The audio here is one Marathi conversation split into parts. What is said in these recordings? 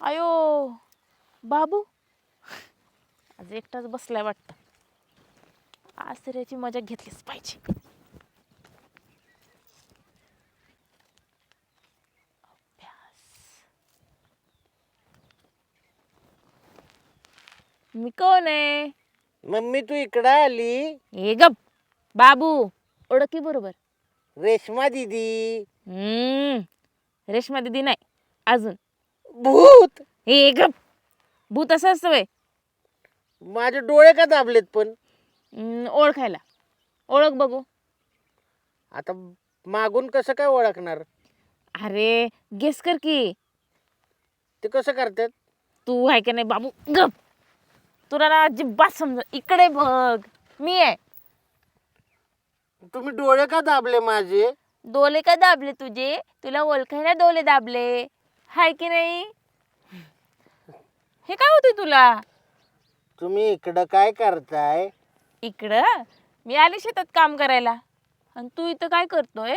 आयो बाबू. आज एकटाच बसलाय वाटतं. आज तर याची मजा घेतलीच पाहिजे. मी कोण आहे? मम्मी तू इकडं आली? हे गप. बाबू ओळखी बरोबर. रेशमा दिदी. हम्म रेश्मा दिदी नाही अजून. भूत. हे गप. भूत असं असतं वय. माझे डोळे का दाबलेत पण? ओळखायला. ओळख बघू. आता मागून कसं काय ओळखणार? अरे गेस कर की. ते कसं करतात? तू आहे का नाही बाबू? गप. तुला ना अजिबात समज इकडे बघ. मी आहे. तुम्ही डोळे का दाबले माझे? डोले का दाबले तुझे? तुला ओळखायला डोले दाबले. हाय की नाही? हे काय होते तुला? तुम्ही इकडं काय करताय? इकडं? मी आले शेतात काम करायला. आणि तू इथं काय करतोय?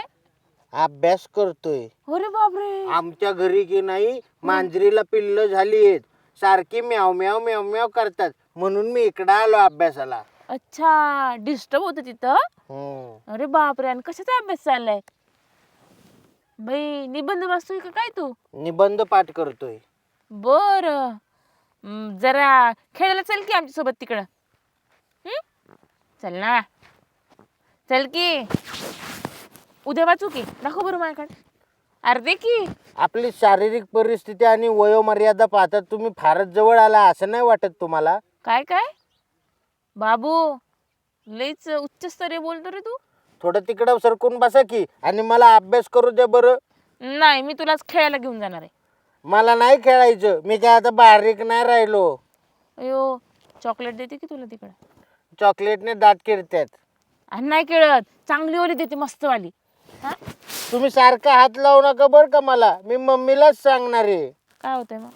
अभ्यास करतोय. अरे बापरे. आमच्या घरी की नाही मांजरीला पिल्ल झाली आहेत सारखी म्याव म्याव म्याव म्याव करतात. म्हणून मी इकडं आलो अभ्यासाला. अच्छा डिस्टर्ब होतं तिथं? हम्म. अरे बापरे आणि कशाचा अभ्यास चाललाय? बाई निबंध वाचतोय का काय तू? निबंध पाठ करतोय. बर. जरा खेळायला चल की आमच्यासोबत तिकडं. हं? चल ना. चल की. उद्या वाचू की? दाखव बरं माझ्याकडे. अरे दे की. आपली शारीरिक परिस्थिती आणि वयोमर्यादा पाहता तुम्ही फारच जवळ आला असं नाही वाटत तुम्हाला? काय काय? बाबू लईच उच्चस्तरीय बोलतो रे तू. थोडं तिकडं सरकून बसा की आणि मला अभ्यास करू द्या बरं. नाही मी तुलाच खेळायला घेऊन जाणार आहे. मला नाही खेळायचं मी काय आता बारीक नाही राहिलो. अयो चॉकलेट देते की तुला तिकडं? चॉकलेटने दात किरतात आणि नाही खेळत चांगली ओली देते मस्तवाली. हा? तुम्ही सारखा हात लावू नका बरं का मला मी मम्मीलाच सांगणार आहे. काय होतंय मग?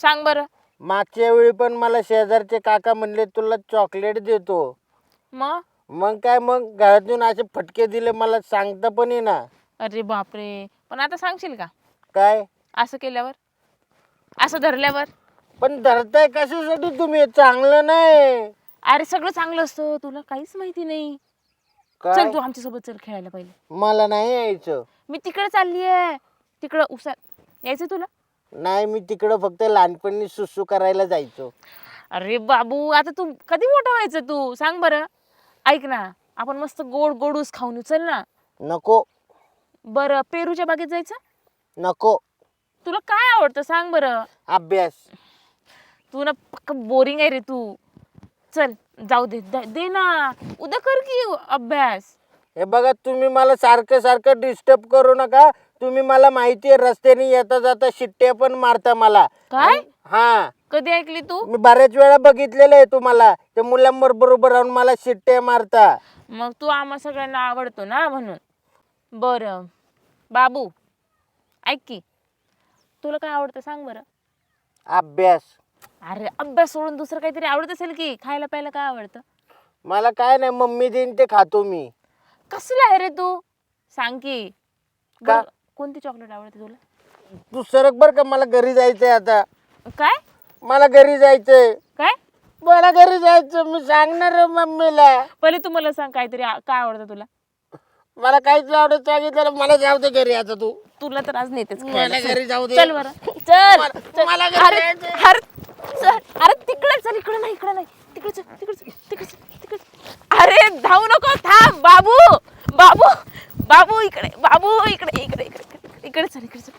सांग बरं. मागच्या वेळी पण मला शेजारचे काका म्हणले तुला चॉकलेट देतो. मग मग काय मग? घरातून असे फटके दिले मला सांगता पण येईना. अरे बापरे. पण आता सांगशील का? काय? असं केल्यावर? असं धरल्यावर? पण धरताय कशासाठी तुम्ही? चांगलं नाही. अरे सगळं चांगलं असतं. तुला काहीच माहिती नाही. चल तू आमच्यासोबत चल खेळायला पहिले. मला नाही यायचं. मी तिकडे चालली आहे तिकडं उसा यायचं तुला? नाही मी तिकडं फक्त लहानपणी सुसू करायला जायचो. अरे बाबू आता तू कधी मोठं व्हायचं तू? सांग बरं. ऐक ना आपण मस्त गोड गोडूस खाऊन येऊ. चल ना. नको. बरं पेरूच्या बागेत जायचं? नको. तुला काय आवडतं? सांग बरं. अभ्यास. तू ना पक्क बोरिंग आहे रे तू. चल जाऊ दे द- दे ना. उद्या कर की अभ्यास. हे बघा तुम्ही मला सारखं सारखं डिस्टर्ब करू नका. तुम्ही मला माहिती आहे रस्त्याने येता जाता शिट्ट्या पण मारता मला. काय? हा. कधी ऐकली तू? मी बऱ्याच वेळा बघितलेलं आहे तुम्हाला. त्या मुलांबरोबर उभं राहून मला शिट्ट्या मारता. मग तू आम्हा सगळ्यांना आवडतो ना म्हणून. बरं. बाबू ऐक की. तुला काय आवडतं सांग बरं. अभ्यास. अरे अभ्यास सोडून दुसरं काहीतरी आवडत असेल की? खायला प्यायला काय आवडतं? मला काय नाही मम्मी देईन ते खातो मी. कसलं आहे रे तू? सांग की. का? कोणती चॉकलेट आवडते तुला? तू सरक बर का मला घरी जायचंय आता. काय? मला घरी जायचंय. काय? मला घरी जायचं मी सांगणार मम्मीला. पहिले तू मला सांग काहीतरी आ- काय आवडतं तुला. मला काहीच आवडत सांगितलं मला जाऊ दे घरी आता तू. तुला तर आज नेतेच मला खेळायला. घरी जाऊ दे. चल बरं. चल. मला- चल. मला घरी अरे जायचंय. अरे चल. अरे तिकडे चल इकडे नाही इकडे नाही. तिकडे चल तिकडे चल तिकडे चल तिकडे चल. अरे धावू नको थांब बाबू. बाबू बाबू इकडे बाबू इकडे इकडे इकडे. इकडे इकडे चल इकडे चल इकडे चल